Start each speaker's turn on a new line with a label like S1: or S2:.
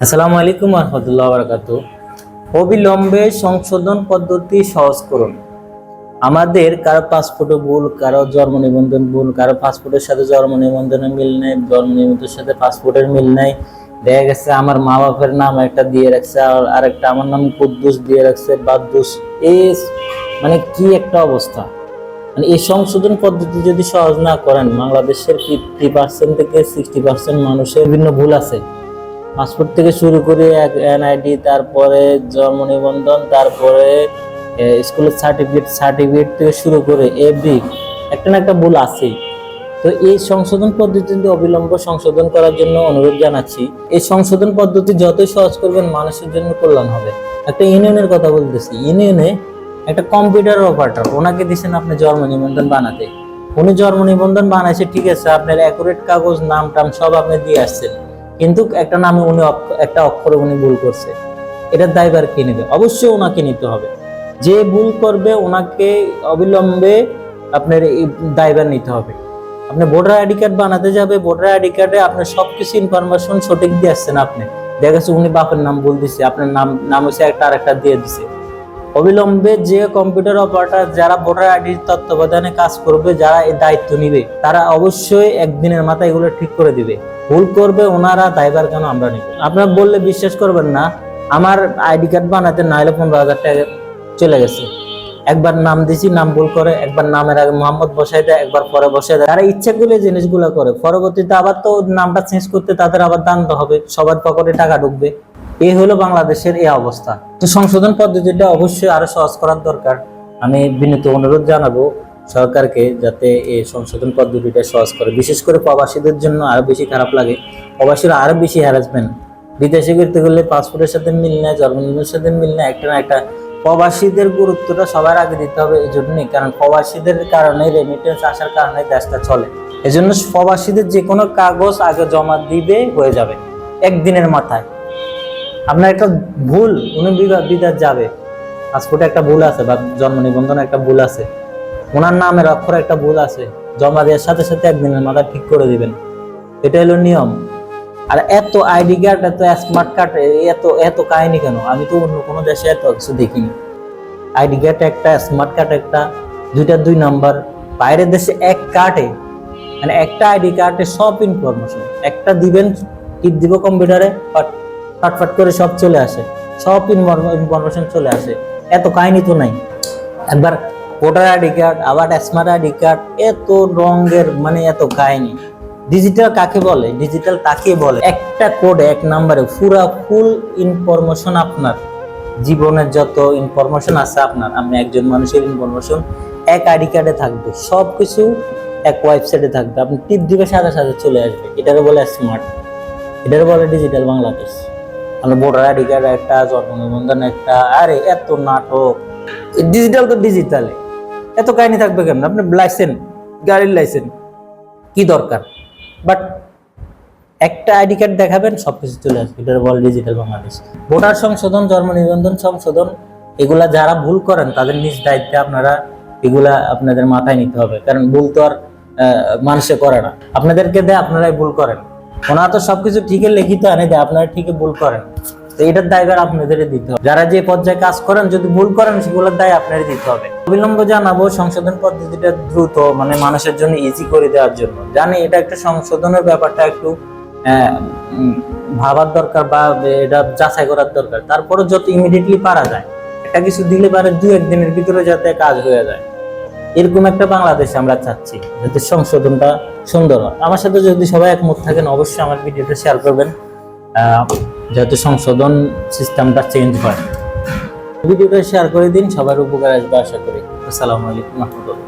S1: আসসালামু আলাইকুম রহমতুল্লাহ বারকাত। অবিলম্বে সংশোধন পদ্ধতি সহজ করুন। আমাদের কারও পাসপোর্টে ভুল, কারও জন্ম নিবন্ধন ভুল, কারও পাসপোর্টের সাথে জন্ম নিবন্ধনের মিল নেই, জন্ম নিবন্ধনের সাথে পাসপোর্টের মিল নেই। দেখা গেছে আমার মা বাপের নাম একটা দিয়ে রাখছে, আর আরেকটা আমার নাম কুদ্দুস দিয়ে রাখছে, বাদ্দুস। এই মানে কি একটা অবস্থা? মানে এই সংশোধন পদ্ধতি যদি সহজ না করেন, বাংলাদেশের ফিফটি পার্সেন্ট থেকে সিক্সটি পার্সেন্ট মানুষের বিভিন্ন ভুল আছে। পাসপোর্ট থেকে শুরু করে এনআইডি তারপরে জন্ম নিবন্ধন, তারপরে স্কুলের সার্টিফিকেট সার্টিফিকেট থেকে শুরু করে এভরি একটা না একটা ভুল আছেই। তো এই সংশোধন পদ্ধতিতে অবিলম্ব সংশোধন করার জন্য অনুরোধ জানাচ্ছি। এই সংশোধন পদ্ধতি যতই সহজ করবেন, মানুষের জন্য কল্যাণ হবে। একটা ইউনিয়নের কথা বলতেছি। ইউনিয়নে একটা কম্পিউটার অপারেটর ওনাকে দিয়েছেন আপনি জন্ম নিবন্ধন বানাতে। উনি জন্ম নিবন্ধন বানাইছে, ঠিক আছে, আপনার অ্যাকুরেট কাগজ নাম টাম সব আপনি দিয়ে আসছেন। কিন্তু একটা নামে উনি একটা অক্ষরে উনি ভুল করছে। এটার দায়ভার কে নেবে? অবশ্যই ওনাকে নিতে হবে। যে ভুল করবে, ওনাকে অবিলম্বে আপনার এই দায়ভার নিতে হবে। আপনি ভোটার আইডি কার্ড বানাতে যাবে, ভোটার আইডি কার্ডে আপনার সব কিছু ইনফরমেশন সঠিক দিয়ে আসছেন আপনি। দেখা যাচ্ছে উনি বাপের নাম ভুল দিছে, আপনার নাম নাম হচ্ছে একটা আরেকটা দিয়ে দিছে। অবিলম্বে যে কম্পিউটার অপারেটর যারা ভোটার আইডির তত্ত্বাবধানে কাজ করবে, যারা এই দায়িত্ব নিবে, তারা অবশ্যই একদিনের মাথায় এগুলো ঠিক করে দিবে। ভুল করবে ওনারা দায়ভার কেন আমরা নিব? আপনারা বললে বিশ্বাস করবেন না, আমার আইডি কার্ড বানাতে না হলে পনেরো হাজার টাকা চলে গেছে। একবার নাম দিছি, নাম ভুল করে, একবার নামের আগে মোহাম্মদ বসাই দেয়, একবার পরে বসাই দেয়। তারা ইচ্ছা করলে জিনিসগুলো করে, পরবর্তীতে আবার তো নামটা চেঞ্জ করতে তাদের আবার দান্ত হবে, সবার পকেটে টাকা ঢুকবে। এই হলো বাংলাদেশের এই অবস্থা। তো সংশোধন পদ্ধতিটা অবশ্যই আরও সহজ করার দরকার। আমি বিনীত অনুরোধ জানাব সরকারকে যাতে এই সংশোধন পদ্ধতিটা সহজ করে। বিশেষ করে প্রবাসীদের জন্য আরও বেশি খারাপ লাগে। প্রবাসীরা আরও বেশি হ্যারাসমেন্ট বিদেশে করতে গেলে পাসপোর্টের সাথে মিল নেয় জন্মদিনের সাথে মিল নেয় একটা না একটা প্রবাসীদের গুরুত্বটা সবার আগে দিতে হবে এই জন্যই কারণ প্রবাসীদের কারণে রেমিটেন্স আসার কারণে দেশটা চলে। এজন্য প্রবাসীদের যে কোনো কাগজ আগে জমা দিবে হয়ে যাবে, একদিনের মাথায়। আপনার একটা ভুল উনি বিদেশ যাবে। পাসপোর্টে একটা ভুল আছে বা জন্ম নিবন্ধনে একটা ভুল আছে। ওনার নামের অক্ষর একটা ভুল আছে, জমা দেওয়ার সাথে সাথে একদিনের মাথায় ঠিক করে দিবেন। এটা হলো নিয়ম। আর এত আইডি কার্ড, এত স্মার্ট কার্ড এত এত কাহিনী কেন? আমি তো অন্য কোনো দেশে এত কিছু দেখিনি। আইডি কার্ড একটা, স্মার্ট কার্ড একটা, দুইটা দুই নাম্বার। বাইরের দেশে এক কার্ডে মানে একটা আইডি কার্ডে সব ইনফরমেশন একটা দিবেন, টিপ দিব কম্পিউটারে ফাটফাট করে সব চলে আসে। সব ইনফরমেশন চলে আসে। এত কাহিনী তো নাই। একবার ভোটার আইডি কার্ড, আবার স্মার্ট আইডি কার্ড, এত রঙের মানে এত কাহিনী। ডিজিটাল কাকে বলে? ডিজিটাল তাকে বলে। একটা কোড এক নাম্বারে, পুরা ফুল ইনফরমেশন আপনার। জীবনের যত ইনফরমেশন আছে আপনার। আপনি একজন মানুষের ইনফরমেশন এক আইডি কার্ডে থাকবে। সব কিছু এক ওয়েবসাইটে থাকবে। আপনি টিপ দিবে, সাথে সাথে চলে আসবে। এটাকে বলে স্মার্ট এটাকে বলে ডিজিটাল বাংলাদেশ। আমরা ভোটার আইডি কার্ড একটা, জন্ম নিবন্ধন একটা, আরে এত নাটক। ডিজিটাল তো ডিজিটালে এত কাহিনী থাকবে কেন আপনি লাইসেন্স গাড়ির লাইসেন্স কি দরকার? বাট একটা আইডি কার্ড দেখাবেন, সবকিছু চলে আসবে। এটার বলে ডিজিটাল বাংলাদেশ। ভোটার সংশোধন, জন্ম নিবন্ধন সংশোধন, এগুলা যারা ভুল করেন, তাদের নিজ দায়িত্বে আপনারা এগুলা আপনাদের মাথায় নিতে হবে। কারণ ভুল তো আর মানুষে করে না। আপনাদেরকে দেয়, আপনারাই ভুল করেন। ওনারা তো সবকিছু ঠিকই লিখিত আনে দেয়, আপনারা ঠিকই ভুল করেন। তো এটার দায়ভার আপনাদেরই দিতে হবে। যারা যে পর্যায়ে কাজ করেন, যদি ভুল করেন, সেগুলোর দায় আপনারই দিতে হবে। অবিলম্ব জানাব, সংশোধন পদ্ধতিটা দ্রুত মানে মানুষের জন্য ইজি করে দেওয়ার জন্য। জানি এটা একটা সংশোধনের ব্যাপারটা একটু ভাবার দরকার বা এটা যাচাই করার দরকার। তারপরে যত ইমিডিয়েটলি পারা যায়, একটা কিছু দিলে পারে দু একদিনের ভিতরে যাতে কাজ হয়ে যায়। এরকম একটা বাংলাদেশ আমরা চাচ্ছি, যাতে সংশোধনটা সুন্দর হয়। আমার সাথে যদি সবাই একমত থাকেন, অবশ্যই আমার ভিডিওটা শেয়ার করবেন। যাতে সংশোধন সিস্টেমটা চেঞ্জ হয়। ভিডিওটা শেয়ার করে দিন, সবার উপকার আসবে আশা করি। আসসালামু আলাইকুম রহমতুল্লাহ।